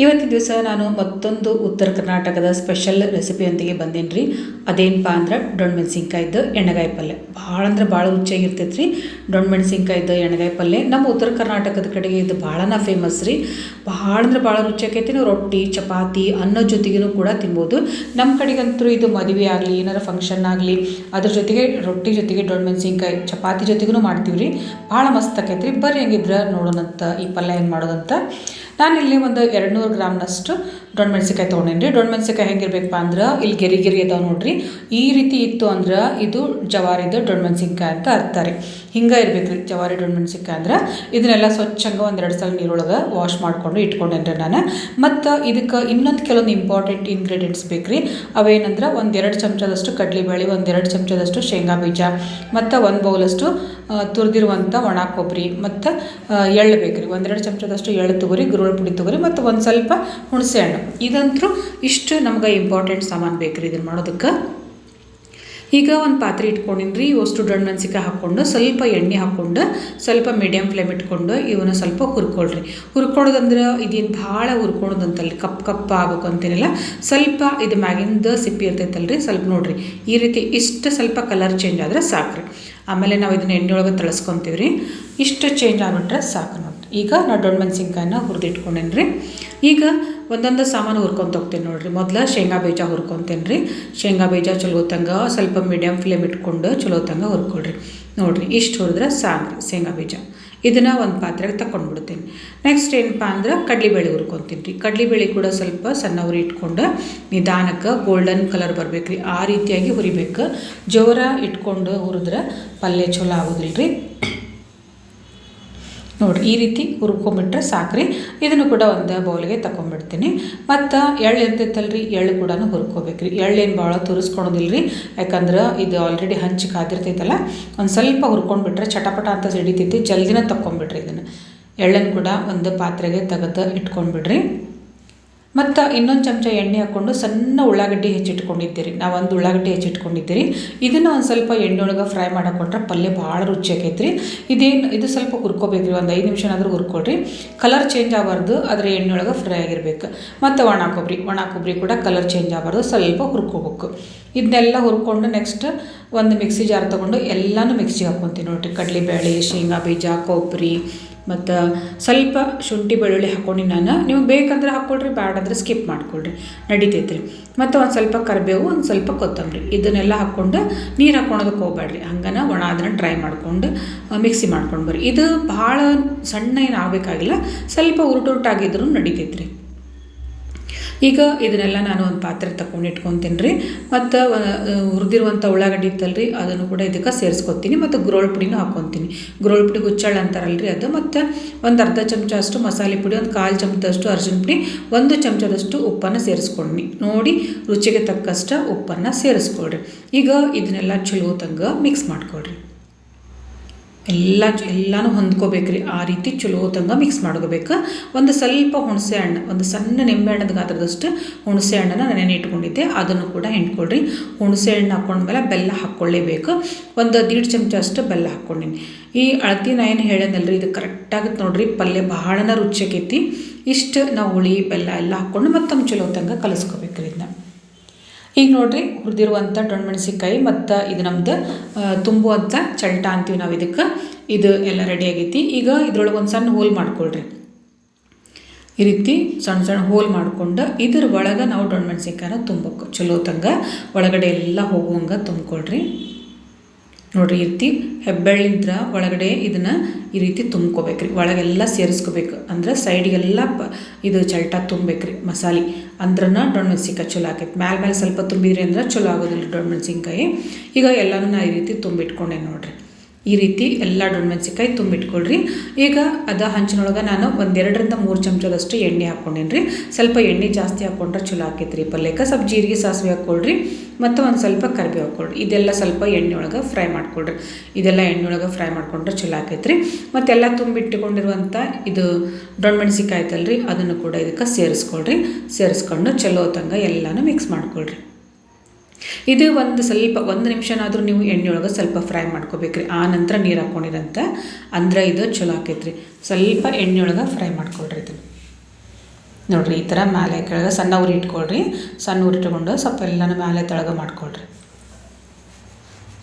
ಇವತ್ತಿನ ದಿವಸ ನಾನು ಮತ್ತೊಂದು ಉತ್ತರ ಕರ್ನಾಟಕದ ಸ್ಪೆಷಲ್ ರೆಸಿಪಿಯೊಂದಿಗೆ ಬಂದೇನಿ ರೀ ಅದೇನಪ್ಪ ಅಂದ್ರೆ ಡೊಣ್ ಮೆಣಸಿನ್ಕಾಯ್ದು ಎಣ್ಣೆಗಾಯಿ ಪಲ್ಯ. ಭಾಳ ಅಂದ್ರೆ ಭಾಳ ರುಚಿಯಾಗಿರ್ತೈತೆ ರೀ ಡೊಣ್ ಮೆಣಸಿನ್ಕಾಯ್ದು ಎಣ್ಣೆಗಾಯಿ ಪಲ್ಯ. ನಮ್ಮ ಉತ್ತರ ಕರ್ನಾಟಕದ ಕಡೆಗೆ ಇದು ಭಾಳನ ಫೇಮಸ್ ರೀ. ಭಾಳ ಅಂದ್ರೆ ಭಾಳ ರುಚಿಯಾಗೈತಿ ನಾವು ರೊಟ್ಟಿ, ಚಪಾತಿ ಅನ್ನದ ಜೊತೆಗೂ ಕೂಡ ತಿನ್ಬೋದು. ನಮ್ಮ ಕಡೆಗಂತೂ ಇದು ಮದುವೆ ಆಗಲಿ, ಏನಾರ ಫಂಕ್ಷನ್ ಆಗಲಿ, ಅದ್ರ ಜೊತೆಗೆ ರೊಟ್ಟಿ ಜೊತೆಗೆ ಡೊಣ್ ಮೆಣಸಿನ್ಕಾಯಿ ಚಪಾತಿ ಜೊತೆಗೂ ಮಾಡ್ತೀವಿ ರೀ ಭಾಳ ಮಸ್ತ್ ಆಕೈತೆ ರೀ ಬರ್ರಿ ಹೆಂಗಿದ್ರೆ ನೋಡೋಣಂತ ಈ ಪಲ್ಯ ಹೆಂಗೆ ಮಾಡೋದಂತ. ನಾನಿಲ್ಲಿ ಒಂದು ಎರಡು ನೂರು ಗ್ರಾಮ್ನಷ್ಟು ಡೊಣ್ ಮೆಣಸಿನ್ಕಾಯಿ ತೊಗೊಂಡೇನಿ ರೀ ಡೊಣ್ ಮೆಣಸಿನ್ಕಾಯಿ ಹೆಂಗಿರ್ಬೇಕಪ್ಪ ಅಂದ್ರೆ ಇಲ್ಲಿ ಗೆರಿ ಗೆರಿ ಅದಾವೆ ನೋಡ್ರಿ. ಈ ರೀತಿ ಇತ್ತು ಅಂದ್ರೆ ಇದು ಜವಾರಿದು ಡೊಣ್ ಮೆಣಸಿನ್ಕಾಯಿ ಅಂತ ಅರ್ಥ ರೀ. ಹಿಂಗೆ ಇರಬೇಕು ರೀ ಜವಾರಿ ಡೊಣ್ಣ ಸಿಕ್ಕಂದ್ರೆ ಇದನ್ನೆಲ್ಲ ಸ್ವಚ್ಛಂಗೆ ಒಂದೆರಡು ಸಲ ನೀರೊಳಗೆ ವಾಶ್ ಮಾಡಿಕೊಂಡು ಇಟ್ಕೊಂಡೇನಿ ರೀ ನಾನು. ಮತ್ತು ಇದಕ್ಕೆ ಇನ್ನೊಂದು ಕೆಲವೊಂದು ಇಂಪಾರ್ಟೆಂಟ್ ಇಂಗ್ರೀಡಿಯೆಂಟ್ಸ್ ಬೇಕು ರೀ ಅವೇನಂದ್ರೆ ಒಂದೆರಡು ಚಮಚದಷ್ಟು ಕಡಲೆಬೇಳೆ ಒಂದೆರಡು ಚಮಚದಷ್ಟು ಶೇಂಗಾ ಬೀಜ, ಮತ್ತು ಒಂದು ಬೌಲಷ್ಟು ತುರಿದಿರುವಂಥ ಒಣ ಕೊಬ್ಬರಿ ಮತ್ತು ಎಳ್ಳು ಬೇಕು ರೀ ಒಂದೆರಡು ಚಮಚದಷ್ಟು ಎಳ್ಳು ತೊಗರಿ, ಗುರುಳು ಪುಡಿ ತೊಗರಿ, ಮತ್ತು ಒಂದು ಸ್ವಲ್ಪ ಹುಣಸೆ ಹಣ್ಣು. ಇದಂತರೂ ಇಷ್ಟು ನಮ್ಗೆ ಇಂಪಾರ್ಟೆಂಟ್ ಸಾಮಾನು ಬೇಕು ರೀ ಇದನ್ನು ಮಾಡೋದಕ್ಕೆ. ಈಗ ಒಂದು ಪಾತ್ರೆ ಇಟ್ಕೊಂಡಿನಿ ರೀ ಅಷ್ಟು ದೊಡ್ಡ ಮೆಣಸಿಕಾಯಿ ಹಾಕ್ಕೊಂಡು ಸ್ವಲ್ಪ ಎಣ್ಣೆ ಹಾಕ್ಕೊಂಡು, ಸ್ವಲ್ಪ ಮೀಡಿಯಮ್ ಫ್ಲೇಮ್ ಇಟ್ಕೊಂಡು ಇವನ್ನ ಸ್ವಲ್ಪ ಹುರ್ಕೊಳ್ರಿ. ಹುರ್ಕೊಳೋದಂದ್ರೆ ಇದೇನು ಭಾಳ ಹುರ್ಕೊಳೋದಂತಲ್ರಿ, ಕಪ್ ಕಪ್ಪ ಆಗ್ಬೇಕು ಅಂತೇನಿಲ್ಲ ಸ್ವಲ್ಪ ಇದು ಮ್ಯಾಗಿಂದ ಸಿಪ್ಪಿ ಇರ್ತೈತಲ್ರಿ, ಸ್ವಲ್ಪ ನೋಡಿರಿ, ಈ ರೀತಿ ಇಷ್ಟು ಸ್ವಲ್ಪ ಕಲರ್ ಚೇಂಜ್ ಆದರೆ ಸಾಕ್ರಿ. ಆಮೇಲೆ ನಾವು ಇದನ್ನ ಎಣ್ಣೆ ಒಳಗೆ ತಳಿಸ್ಕೊತೀವಿ ರೀ ಇಷ್ಟು ಚೇಂಜ್ ಆಗಿಬಿಟ್ರೆ ಸಾಕು ನೋಡಿ ಈಗ ನಾ ದೊಡ್ಡ ಮೆಣಸಿನ್ಕಾಯನ್ನ ಹುರಿದಿಟ್ಕೊಂಡೇನಿ ರೀ ಈಗ ಒಂದೊಂದು ಸಾಮಾನು ಹುರ್ಕೊಂತ ಹೋಗ್ತೀನಿ ನೋಡಿರಿ. ಮೊದಲು ಶೇಂಗಾ ಬೀಜ ಹುರ್ಕೊತೇನೆ ರೀ. ಶೇಂಗಾ ಬೀಜ ಚಲೋ ತಂಗ ಸ್ವಲ್ಪ ಮೀಡಿಯಮ್ ಫ್ಲೇಮ್ ಇಟ್ಕೊಂಡು ಚಲೋ ತಂಗ ಹುರ್ಕೊಳ್ರಿ. ನೋಡಿರಿ, ಇಷ್ಟು ಹುರಿದ್ರೆ ಸಾಕು ಶೇಂಗಾ ಬೀಜ. ಇದನ್ನು ಒಂದು ಪಾತ್ರೆಗೆ ತಗೊಂಡ್ಬಿಡ್ತೀನಿ ನೆಕ್ಸ್ಟ್ ಏನಪ್ಪ ಅಂದ್ರೆ ಕಡ್ಲಿಬೇಳೆ ಹುರ್ಕೊತೀನಿ ರೀ. ಕಡ್ಲಿಬೇಳೆ ಕೂಡ ಸ್ವಲ್ಪ ಸಣ್ಣ ಉರಿ ಇಟ್ಕೊಂಡು ನಿಧಾನಕ್ಕೆ ಗೋಲ್ಡನ್ ಕಲರ್ ಬರ್ಬೇಕು ರೀ. ಆ ರೀತಿಯಾಗಿ ಹುರಿಬೇಕು. ಜೋರ ಇಟ್ಕೊಂಡು ಹುರಿದ್ರೆ ಪಲ್ಯ ಚಲೋ ಆಗೋದಿಲ್ಲ ರೀ ನೋಡಿರಿ, ಈ ರೀತಿ ಹುರ್ಕೊಂಬಿಟ್ರೆ ಸಾಕ್ರಿ. ಇದನ್ನು ಕೂಡ ಒಂದು ಬೌಲಿಗೆ ತಗೊಂಡ್ಬಿಡ್ತೀನಿ ಮತ್ತು ಎಳ್ಳು ಇರ್ತೈತಲ್ರಿ ಎಳ್ಳು ಕೂಡ ಹುರ್ಕೋಬೇಕು ರೀ ಎಳ್ಳೇನು ಭಾಳ ತುರಿಸ್ಕೊಳೋದಿಲ್ಲ ರೀ ಯಾಕಂದ್ರೆ ಇದು ಆಲ್ರೆಡಿ ಹಂಚಿ ಕಾದಿರ್ತೈತಲ್ಲ, ಒಂದು ಸ್ವಲ್ಪ ಹುರ್ಕೊಂಡ್ಬಿಟ್ರೆ ಚಟಪಟ ಅಂತ ಸಿಡಿತೈತಿ ಜಲ್ದಿನ ತಗೊಂಬಿಡ್ರಿ ಇದನ್ನು. ಎಳ್ಳನ್ನು ಕೂಡ ಒಂದು ಪಾತ್ರೆಗೆ ತೆಗೆದು ಇಟ್ಕೊಂಡ್ಬಿಡ್ರಿ. ಮತ್ತು ಇನ್ನೊಂದು ಚಮಚ ಎಣ್ಣೆ ಹಾಕ್ಕೊಂಡು ಸಣ್ಣ ಉಳ್ಳಾಗಡ್ಡಿ ಹೆಚ್ಚಿಟ್ಕೊಂಡಿದ್ದೀರಿ. ನಾವು ಒಂದು ಉಳ್ಳಾಗಡ್ಡಿ ಹೆಚ್ಚಿಟ್ಕೊಂಡಿದ್ದೀರಿ. ಇದನ್ನು ಒಂದು ಸ್ವಲ್ಪ ಎಣ್ಣೆ ಒಳಗೆ ಫ್ರೈ ಮಾಡಕೊಂಡ್ರೆ ಪಲ್ಯ ಭಾಳ ರುಚಿ ರೀ ಇದೇನು ಇದು ಸ್ವಲ್ಪ ಹುರ್ಕೋಬೇಕು ಒಂದು ಐದು ನಿಮಿಷನಾದರೂ ಹುರ್ಕೊಳ್ರಿ. ಕಲರ್ ಚೇಂಜ್ ಆಗಬಾರ್ದು. ಅದರ ಎಣ್ಣೆ ಒಳಗೆ ಫ್ರೈ ಆಗಿರ್ಬೇಕು. ಮತ್ತು ಒಣ ಕೊಬ್ಬರಿ ಒಣ ಕೊಬ್ಬರಿ ಕೂಡ ಕಲರ್ ಚೇಂಜ್ ಆಗಬಾರ್ದು. ಸ್ವಲ್ಪ ಹುರ್ಕೋಬೇಕು. ಇದನ್ನೆಲ್ಲ ಹುರ್ಕೊಂಡು ನೆಕ್ಸ್ಟ್ ಒಂದು ಮಿಕ್ಸಿ ಜಾರ್ ತೊಗೊಂಡು ಎಲ್ಲನೂ ಮಿಕ್ಸಿಗೆ ಹಾಕ್ಕೊತೀನಿ. ನೋಡಿರಿ ಕಡಲೆಬೇಳೆ ಶೇಂಗಾ ಬೀಜ, ಕೊಬ್ಬರಿ, ಮತ್ತು ಸ್ವಲ್ಪ ಶುಂಠಿ ಬೆಳ್ಳುಳ್ಳಿ ಹಾಕ್ಕೊಂಡು ನಾನು. ನೀವು ಬೇಕಂದ್ರೆ ಹಾಕ್ಕೊಳ್ರಿ ಬ್ಯಾಡಂದ್ರೆ ಸ್ಕಿಪ್ ಮಾಡ್ಕೊಳ್ರಿ. ನಡಿತೈತೆ ರೀ ಮತ್ತು ಒಂದು ಸ್ವಲ್ಪ ಕರಿಬೇವು, ಒಂದು ಸ್ವಲ್ಪ ಕೊತ್ತಂಬರಿ. ಇದನ್ನೆಲ್ಲ ಹಾಕ್ಕೊಂಡು ನೀರು ಹಾಕ್ಕೊಳೋದಕ್ಕೆ ಹೋಗ್ಬೇಡ್ರಿ ಹಂಗನ ಒಣ ಅದನ್ನು ಟ್ರೈ ಮಾಡ್ಕೊಂಡು ಮಿಕ್ಸಿ ಮಾಡ್ಕೊಂಡು ಬರ್ರಿ. ಇದು ಭಾಳ ಸಣ್ಣ ಏನು ಆಗಬೇಕಾಗಿಲ್ಲ. ಸ್ವಲ್ಪ ಉರುಟು ಉರುಟಾಗಿದ್ರೂ ನಡಿತೈತೆ ರೀ ಈಗ ಇದನ್ನೆಲ್ಲ ನಾನು ಒಂದು ಪಾತ್ರೆ ತಗೊಂಡು ಇಟ್ಕೊತೀನಿ ರೀ. ಮತ್ತು ಹುರಿದಿರುವಂಥ ಉಳ್ಳಾಗಡ್ಡಿ ಇತ್ತಲ್ರಿ, ಅದನ್ನು ಕೂಡ ಇದಕ್ಕೆ ಸೇರಿಸ್ಕೊತೀನಿ. ಮತ್ತು ಗುರೋಳ್ ಪುಡಿನೂ ಹಾಕ್ಕೊತೀನಿ. ಗುರೋಳ್ ಪುಡಿ ಹುಚ್ಚಳ್ಳು ಅಂತಾರಲ್ರಿ ಅದು. ಮತ್ತು ಒಂದು ಅರ್ಧ ಚಮಚ ಅಷ್ಟು ಮಸಾಲೆ ಪುಡಿ, ಒಂದು ಕಾಲು ಚಮಚದಷ್ಟು ಅರ್ಜುನ್ ಪುಡಿ, ಒಂದು ಚಮಚದಷ್ಟು ಉಪ್ಪನ್ನು ಸೇರಿಸ್ಕೊಂಡಿ ನೋಡಿ, ರುಚಿಗೆ ತಕ್ಕಷ್ಟು ಉಪ್ಪನ್ನು ಸೇರಿಸ್ಕೊಳ್ರಿ. ಈಗ ಇದನ್ನೆಲ್ಲ ಚಲೋ ತಂಗ ಮಿಕ್ಸ್ ಮಾಡ್ಕೊಳ್ರಿ. ಎಲ್ಲ ಎಲ್ಲನೂ ಹೊಂದ್ಕೋಬೇಕ್ರಿ. ಆ ರೀತಿ ಚಲೋ ತಂಗ ಮಿಕ್ಸ್ ಮಾಡ್ಕೋಬೇಕು. ಒಂದು ಸ್ವಲ್ಪ ಹುಣಸೆ ಹಣ್ಣು, ಒಂದು ಸಣ್ಣ ನಿಂಬೆ ಹಣ್ಣದ ಗಾತ್ರದಷ್ಟು ಹುಣಸೆ ಹಣ್ಣನ್ನು ನೆನೆ ಇಟ್ಕೊಂಡಿದ್ದೆ. ಅದನ್ನು ಕೂಡ ಹಿಂಡ್ಕೊಳ್ರಿ. ಹುಣಸೆ ಹಣ್ಣು ಹಾಕ್ಕೊಂಡ್ಮೇಲೆ ಬೆಲ್ಲ ಹಾಕ್ಕೊಳ್ಳೇಬೇಕು. ಒಂದು ದೀಡ್ ಚಮಚ ಅಷ್ಟು ಬೆಲ್ಲ ಹಾಕ್ಕೊಂಡಿನಿ. ಈ ಅಳತಿ ನಾ ಏನು ಹೇಳೋದಲ್ರಿ ಇದು ಕರೆಕ್ಟಾಗುತ್ತೆ ನೋಡ್ರಿ. ಪಲ್ಯ ಭಾಳನ ರುಚಿಯಾಗೈತಿ ಇಷ್ಟು ನಾವು ಹುಳಿ, ಬೆಲ್ಲ ಎಲ್ಲ ಹಾಕ್ಕೊಂಡು ಮತ್ತೊಮ್ಮೆ ಚಲೋ ತಂಗ ಕಲಿಸ್ಕೋಬೇಕ್ರಿ ಇದನ್ನ ಈಗ ನೋಡಿರಿ ಹುರಿದಿರುವಂಥ ಮೆಣಸಿನ್ಕಾಯಿ ಮತ್ತು ಇದು ನಮ್ದು ತುಂಬುವಂಥ ಚಲ್ಟ ಅಂತೀವಿ ನಾವು ಇದಕ್ಕೆ. ಇದು ಎಲ್ಲ ರೆಡಿ ಆಗೈತಿ. ಈಗ ಇದ್ರೊಳಗೆ ಒಂದು ಸಣ್ಣ ಹೋಲ್ ಮಾಡ್ಕೊಳ್ರಿ. ಈ ರೀತಿ ಸಣ್ಣ ಸಣ್ಣ ಹೋಲ್ ಮಾಡ್ಕೊಂಡು ಇದ್ರ ಒಳಗೆ ನಾವು ಮೆಣಸಿನ್ಕಾಯಿನ ತುಂಬಕ್ಕೆ ಚಲೋ ತಂಗ ಒಳಗಡೆ ಎಲ್ಲ ಹೋಗುವಂಗೆ ತುಂಬ್ಕೊಳ್ರಿ. ನೋಡಿರಿ, ಈ ರೀತಿ ಹೆಬ್ಬೆಳ್ಳಿಂದ ಒಳಗಡೆ ಇದನ್ನು ಈ ರೀತಿ ತುಂಬ್ಕೋಬೇಕ್ರಿ. ಒಳಗೆಲ್ಲ ಸೇರಿಸ್ಕೋಬೇಕು. ಅಂದ್ರೆ ಸೈಡಿಗೆಲ್ಲ ಪ ಇದು ಚಲ್ಟ ರೀ ಮಸಾಲೆ. ಅಂದ್ರನ ಡೊಣ್ ಮೆಣಸಿನ್ಕಾಯಿ ಚಲೋ ಆಕೈತೆ. ಮ್ಯಾಲೆ ಮ್ಯಾಲ ಸ್ವಲ್ಪ ತುಂಬಿದ್ರಿ ಅಂದ್ರೆ ಚಲೋ ಆಗೋದಿಲ್ಲ ಡೊಣ್ ಮೆಣಸಿನ್ಕಾಯಿ. ಈಗ ಎಲ್ಲನೂ ನಾ ಈ ರೀತಿ ತುಂಬಿಟ್ಕೊಂಡೆ ನೋಡಿರಿ. ಈ ರೀತಿ ಎಲ್ಲ ಡೊಣ್ ಮೆಣಸಿನ್ಕಾಯಿ ತುಂಬಿಟ್ಕೊಳ್ರಿ. ಈಗ ಅದ ಹಂಚಿನೊಳಗೆ ನಾನು ಒಂದೆರಡರಿಂದ ಮೂರು ಚಮಚದಷ್ಟು ಎಣ್ಣೆ ಹಾಕ್ಕೊಂಡೇನಿ ರೀ ಸ್ವಲ್ಪ ಎಣ್ಣೆ ಜಾಸ್ತಿ ಹಾಕ್ಕೊಂಡ್ರೆ ಚಲೋ ಆಕೈತೆ ರೀ ಪಲ್ಯಕ್ಕೆ. ಸ್ವಲ್ಪ ಜೀರಿಗೆ ಸಾಸಿವೆ ಹಾಕ್ಕೊಳ್ರಿ ಮತ್ತು ಒಂದು ಸ್ವಲ್ಪ ಕರಿಬೇವು ಹಾಕ್ಕೊಳ್ರಿ ಇದೆಲ್ಲ ಸ್ವಲ್ಪ ಎಣ್ಣೆ ಒಳಗೆ ಫ್ರೈ ಮಾಡ್ಕೊಳ್ರಿ. ಇದೆಲ್ಲ ಎಣ್ಣೆ ಒಳಗೆ ಫ್ರೈ ಮಾಡ್ಕೊಂಡ್ರೆ ಚಲೋ ಆಕೈತೆ ರೀ ಮತ್ತೆಲ್ಲ ತುಂಬಿಟ್ಟುಕೊಂಡಿರುವಂಥ ಇದು ದೊಡ್ಡ ಮೆಣಸಿಕಾಯಿ ಐತಲ್ರಿ, ಅದನ್ನು ಕೂಡ ಇದಕ್ಕೆ ಸೇರಿಸ್ಕೊಳ್ರಿ. ಸೇರಿಸ್ಕೊಂಡು ಚಲೋ ತಂಗ ಎಲ್ಲನೂ ಮಿಕ್ಸ್ ಮಾಡ್ಕೊಳ್ರಿ. ಇದು ಒಂದು ಸ್ವಲ್ಪ, ಒಂದು ನಿಮಿಷನಾದರೂ ನೀವು ಎಣ್ಣೆಯೊಳಗೆ ಸ್ವಲ್ಪ ಫ್ರೈ ಮಾಡ್ಕೋಬೇಕ್ರಿ. ಆ ನಂತರ ನೀರು ಹಾಕ್ಕೊಂಡಿರಂತ ಅಂದ್ರೆ ಇದು ಚಲೋ ಆಕೈತ್ರಿ. ಸ್ವಲ್ಪ ಎಣ್ಣೆಯೊಳಗೆ ಫ್ರೈ ಮಾಡ್ಕೊಳ್ರಿ ಇದು ನೋಡಿರಿ, ಈ ಥರ ಮೇಲೆ ಕೆಳಗೆ ಸಣ್ಣ ಉರಿ ಇಟ್ಕೊಳ್ರಿ. ಸಣ್ಣ ಉರಿ ಇಟ್ಕೊಂಡು ಸ್ವಲ್ಪ ಎಲ್ಲನೂ ಮೇಲೆ ತೆಳಗೆ ಮಾಡ್ಕೊಳ್ರಿ.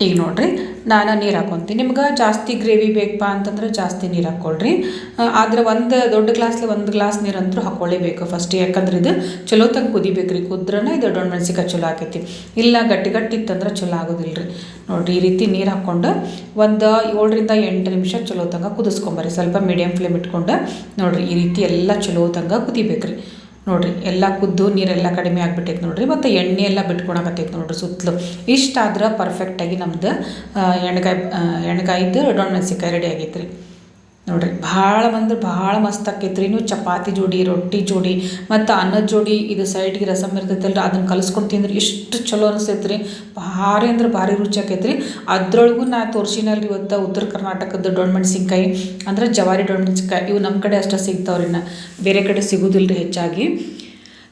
ಈಗ ನೋಡಿರಿ, ನಾನು ನೀರು ಹಾಕೊತೀನಿ. ನಿಮ್ಗೆ ಜಾಸ್ತಿ ಗ್ರೇವಿ ಬೇಕಪ್ಪ ಅಂತಂದ್ರೆ ಜಾಸ್ತಿ ನೀರು ಹಾಕ್ಕೊಳ್ರಿ ಆದರೆ ಒಂದು ದೊಡ್ಡ ಗ್ಲಾಸ್ಲಿ ಒಂದು ಗ್ಲಾಸ್ ನೀರಂತೂ ಹಾಕ್ಕೊಳ್ಳೇಬೇಕು ಫಸ್ಟ್ ಯಾಕಂದ್ರೆ ಇದು ಚಲೋ ತಂಗ ಕುದಿಬೇಕ್ರಿ. ಕುದ್ರನ ಇದು ದೊಡ್ಡ ಮೆಣಸಿಕಾಯಿ ಚಲೋ ಆಕೈತಿ. ಇಲ್ಲ ಗಟ್ಟಿ ಗಟ್ಟಿ ಇತ್ತಂದ್ರೆ ಚಲೋ ಆಗೋದಿಲ್ಲ ರೀ ನೋಡಿರಿ, ಈ ರೀತಿ ನೀರು ಹಾಕ್ಕೊಂಡು ಒಂದು ಏಳರಿಂದ ಎಂಟು ನಿಮಿಷ ಚಲೋ ತಂಗ ಕುದಿಸ್ಕೊಂಬರ್ರಿ. ಸ್ವಲ್ಪ ಮೀಡಿಯಮ್ ಫ್ಲೇಮ್ ಇಟ್ಕೊಂಡು ನೋಡಿರಿ, ಈ ರೀತಿ ಎಲ್ಲ ಚಲೋ ತಂಗ ಕುದಿಬೇಕು ರೀ ನೋಡಿರಿ, ಎಲ್ಲ ಕುದ್ದು ನೀರೆಲ್ಲ ಕಡಿಮೆ ಆಗಿಬಿಟ್ಟೈತೆ ನೋಡಿರಿ, ಮತ್ತು ಎಣ್ಣೆ ಎಲ್ಲ ಬಿಟ್ಕೊಳಕತ್ತೈತೆ ನೋಡಿರಿ ಸುತ್ತಲೂ. ಇಷ್ಟಾದ್ರೆ ಪರ್ಫೆಕ್ಟಾಗಿ ನಮ್ದು ಎಣ್ಗಾಯಿ ಎಣ್ಗಾಯ್ದು ಡೊಣ್ ಮೆಣಸಿನ್ಕಾಯಿ ರೆಡಿ ಆಗೈತೆ ರೀ ನೋಡಿರಿ, ಭಾಳ ಬಂದ್ರೆ ಭಾಳ ಮಸ್ತ್ ಆಕೈತೆ ರೀ ನೀವು ಚಪಾತಿ ಜೋಡಿ, ರೊಟ್ಟಿ ಜೋಡಿ, ಮತ್ತು ಅನ್ನದ ಜೋಡಿ, ಇದು ಸೈಡ್ಗೆ ರಸಮ್ ಇರ್ತೈತಲ್ಲ ಅದನ್ನು ಕಲಿಸ್ಕೊಂಡು ತಿಂದ್ರೆ ಎಷ್ಟು ಚಲೋ ಅನಿಸ್ತೈತೆ ರೀ ಭಾರಿ ಅಂದ್ರೆ ಭಾರಿ ರುಚಿ ಆಕೈತೆ ರೀ ಅದ್ರೊಳಗೂ ನಾ ತೋರಿಸಿನಲ್ಲಿ ಇವತ್ತು ಉತ್ತರ ಕರ್ನಾಟಕದ ಡೊಣ್ಣ ಮೆಣಸಿನ್ಕಾಯಿ, ಅಂದ್ರೆ ಜವಾರಿ ಡೊಣ್ ಮೆಣಸಿನ್ಕಾಯಿ, ಇವು ನಮ್ಮ ಕಡೆ ಅಷ್ಟೇ ಸಿಗ್ತಾವ್ರಿ ನಾ ಬೇರೆ ಕಡೆ ಸಿಗೋದಿಲ್ಲ ರೀ ಹೆಚ್ಚಾಗಿ.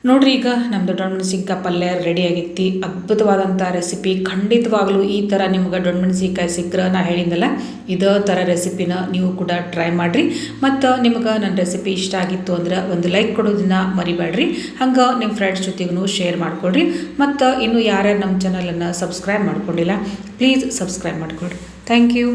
ನೋಡ್ರಿ ಈಗ ನಮ್ಮ ಡೊಣ್ಮೆಣಸಿನ್ಕಾಯಿ ಪಲ್ಯ ರೆಡಿ ಆಗೈತಿ. ಅದ್ಭುತವಾದಂಥ ರೆಸಿಪಿ ಖಂಡಿತವಾಗಲೂ ಈ ಥರ ನಿಮ್ಗೆ ಡೊಣ್ಮೆಣಸಿನ್ಕಾಯಿ ಸಿಕ್ಕರೆ ನಾ ಹೇಳಿದ್ದಲ್ಲ ಇದೇ ಥರ ರೆಸಿಪಿನ ನೀವು ಕೂಡ ಟ್ರೈ ಮಾಡಿರಿ. ಮತ್ತು ನಿಮ್ಗೆ ನನ್ನ ರೆಸಿಪಿ ಇಷ್ಟ ಆಗಿತ್ತು ಅಂದ್ರೆ ಒಂದು ಲೈಕ್ ಕೊಡೋದನ್ನ ಮರಿಬೇಡ್ರಿ ಹಂಗೆ ನಿಮ್ಮ ಫ್ರೆಂಡ್ಸ್ ಜೊತೆಗೂ ಶೇರ್ ಮಾಡ್ಕೊಳ್ರಿ. ಮತ್ತು ಇನ್ನು ಯಾರ್ಯಾರು ನಮ್ಮ ಚಾನಲನ್ನು ಸಬ್ಸ್ಕ್ರೈಬ್ ಮಾಡ್ಕೊಂಡಿಲ್ಲ ಪ್ಲೀಸ್ ಸಬ್ಸ್ಕ್ರೈಬ್ ಮಾಡ್ಕೊಳ್ರಿ. Thank you